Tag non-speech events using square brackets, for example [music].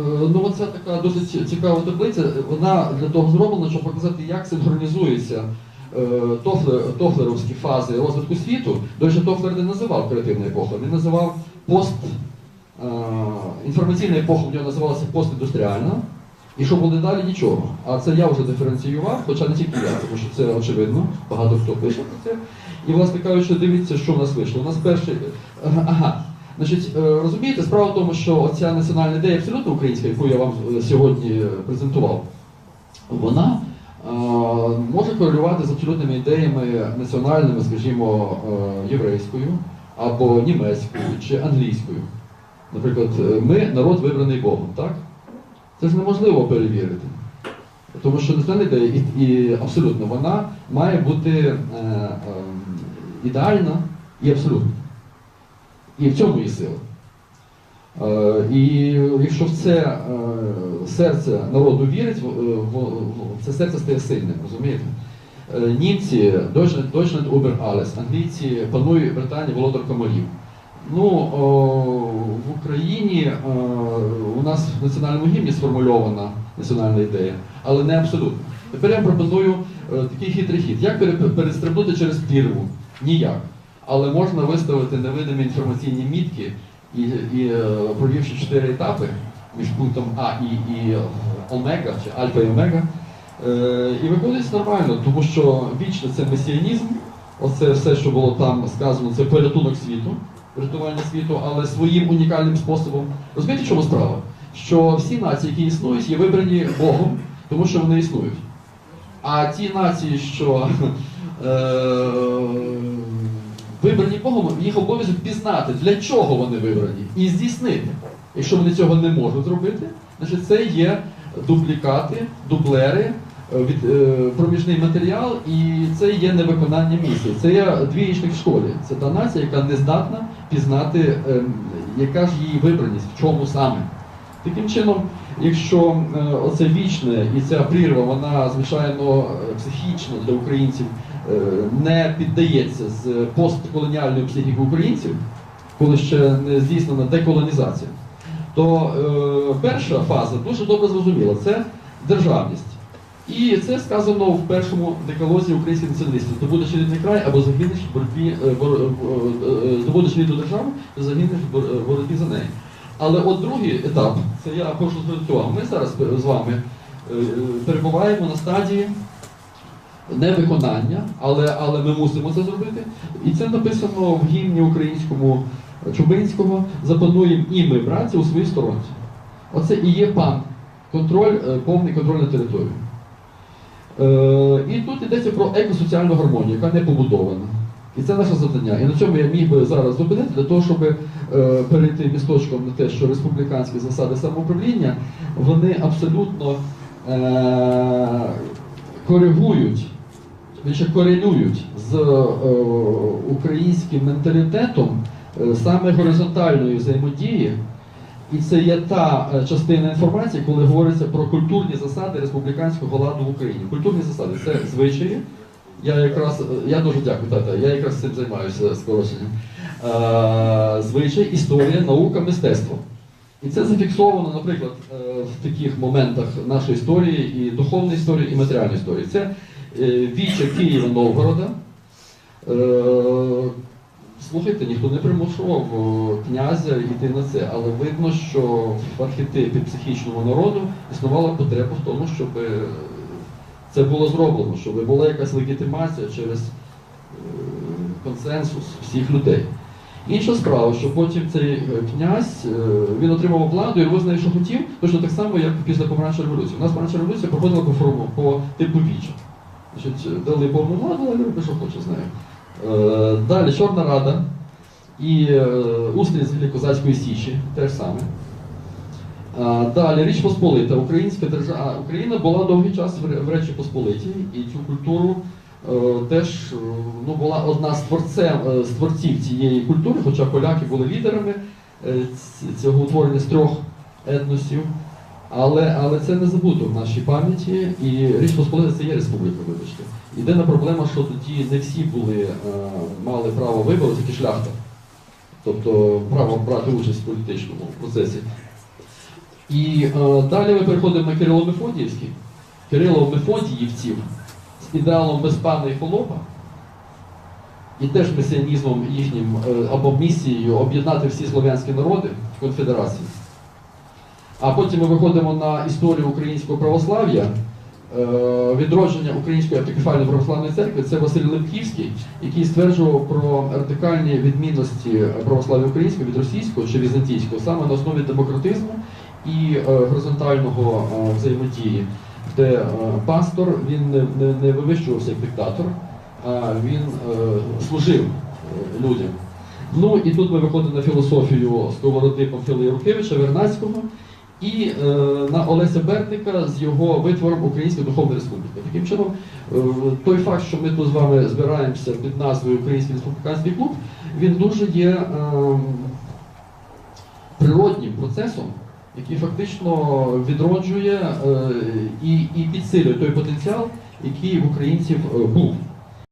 Е, Ну, оце така досить цікава таблиця. Вона для того зроблена, щоб показати, як синхронізуються е, тофлеровські фази розвитку світу. До речі, Тофлер не називав креативну епоху, він називав пост е, інформаційна епоха, в нього називалася постіндустріальна. І що буде далі, нічого. А це я вже диференціював, хоча не тільки я, тому що це очевидно, багато хто пише про це. І, власне кажучи, дивіться, що в нас вийшло. У нас перший. Ага. Значить, е, розумієте, справа в тому, що оця національна ідея абсолютно українська, яку я вам е, сьогодні е, презентував, вона може корелювати з абсолютними ідеями національними, скажімо, єврейською або німецькою чи англійською. Наприклад, ми народ вибраний Богом, так? Це ж неможливо перевірити. Тому що національна ідея і, і абсолютно вона має бути е, е, ідеальна і абсолютна. І в цьому і сила. Е, і якщо в це е, серце народу вірить, е, це серце стає сильним, розумієте? Німці Deutschland, über alles, англійці панує Британія володар комарів. Ну, в Україні у нас в національному гімні сформульована національна ідея, але не абсолютно. Тепер я пропоную такий хитрий хід. Як перестрибнути через прірву? Ніяк. Але можна виставити невидимі інформаційні мітки і, і е, провівши чотири етапи між пунктом А і, і омега, чи альфа і омега. Е, і виходить нормально, тому що вічно це месіанізм, оце все, що було там сказано, це порятунок світу, врятування світу, але своїм унікальним способом. Розумієте, чому справа? Що всі нації, які існують, є вибрані Богом, тому що вони існують. А ті нації, що [laughs] е, вибрані Богом, їх обов'язок пізнати, для чого вони вибрані, і здійснити. Якщо вони цього не можуть зробити, значить це є дублікати, дублери, е, від, е, проміжний матеріал, і це є невиконання місії. Це є двієчник в школі. Це та нація, яка не здатна пізнати, ем, яка ж її вибраність, в чому саме. Таким чином, якщо е, оце вічне і ця прірва, вона звичайно е, психічно для українців е, не піддається з постколоніальної психіки українців, коли ще не здійснена деколонізація, то е, перша фаза дуже добре зрозуміла це державність. І це сказано в першому декалозі українських націоналістів. Здобудеш рідний край або загинеш в боротьбі, е, бор- е, е, здобудеш рідну державу, загинеш в боротьбі за неї. Але от другий етап, це я прошу звернути увагу. Ми зараз з вами е, е, перебуваємо на стадії невиконання, але, але ми мусимо це зробити. І це написано в гімні українському Чубинського. Запануємо і ми, братці, у своїй сторонці. Оце і є пан, контроль, е, повний контроль над територією. Е, і тут йдеться про екосоціальну гармонію, яка не побудована. І це наше завдання. І на цьому я міг би зараз зупинити для того, щоб е, перейти місточком на те, що республіканські засади самоуправління вони абсолютно е, коригують, більше корелюють з е, українським менталітетом е, саме горизонтальної взаємодії. І це є та е, частина інформації, коли говориться про культурні засади республіканського ладу в Україні. Культурні засади це звичаї. Я якраз я дуже дякую, тата. Я якраз цим займаюся скороченням. Звичай, історія, наука, мистецтво. І це зафіксовано, наприклад, е, в таких моментах нашої історії, і духовної історії, і матеріальної історії. Це е, віче Києва Новгорода. Е, Слухайте, ніхто не примушував князя йти на це, але видно, що в архетипі психічного народу існувала потреба в тому, щоб це було зроблено, щоб була якась легітимація через консенсус всіх людей. Інша справа, що потім цей е, князь е, він отримав владу і визнає, що хотів, точно так само, як після помаранчевої революції. У нас помаранчева революція проходила по форму по типу віча. Значить, дали повну владу, але роби, що хоче з нею. Далі Чорна Рада і е, устрій з Козацької Січі, те ж саме. Далі Річ Посполита, Українська держава. Україна була довгий час в Ре- в Речі Посполитій, і цю культуру теж е, ну, була одна з, творцем, е, з творців цієї культури, хоча поляки були лідерами е, цього утворення з трьох етносів. Але, але це не забуто в нашій пам'яті, і Річ Посполита це є республіка, вибачте. Єдина проблема, що тоді не всі були, е, мали право вибору, тільки шляхта. Тобто право брати участь в політичному процесі. І е, далі ми переходимо на Кирило Мефодіївський. Ідеалом безпана і холопа. І теж месіанізмом їхнім е, або місією об'єднати всі слов'янські народи в конфедерації. А потім ми виходимо на історію українського православ'я, е, відродження Української автокефальної православної церкви. Це Василь Лемківський, який стверджував про радикальні відмінності православ'я українського від російського чи візантійського саме на основі демократизму і е, горизонтального взаємодії, де е, пастор він не, не, не вивищувався як диктатор, а він е, служив е, людям. Ну і тут ми виходимо на філософію сковороди Памфила Ярукевича, Вернацького і е, на Олеся Бердника з його витвором Українська Духовна Республіка. Таким чином, е, той факт, що ми тут з вами збираємося під назвою Український республіканський клуб, він дуже є е, природнім процесом, який фактично відроджує е, і, і підсилює той потенціал, який в українців е, був.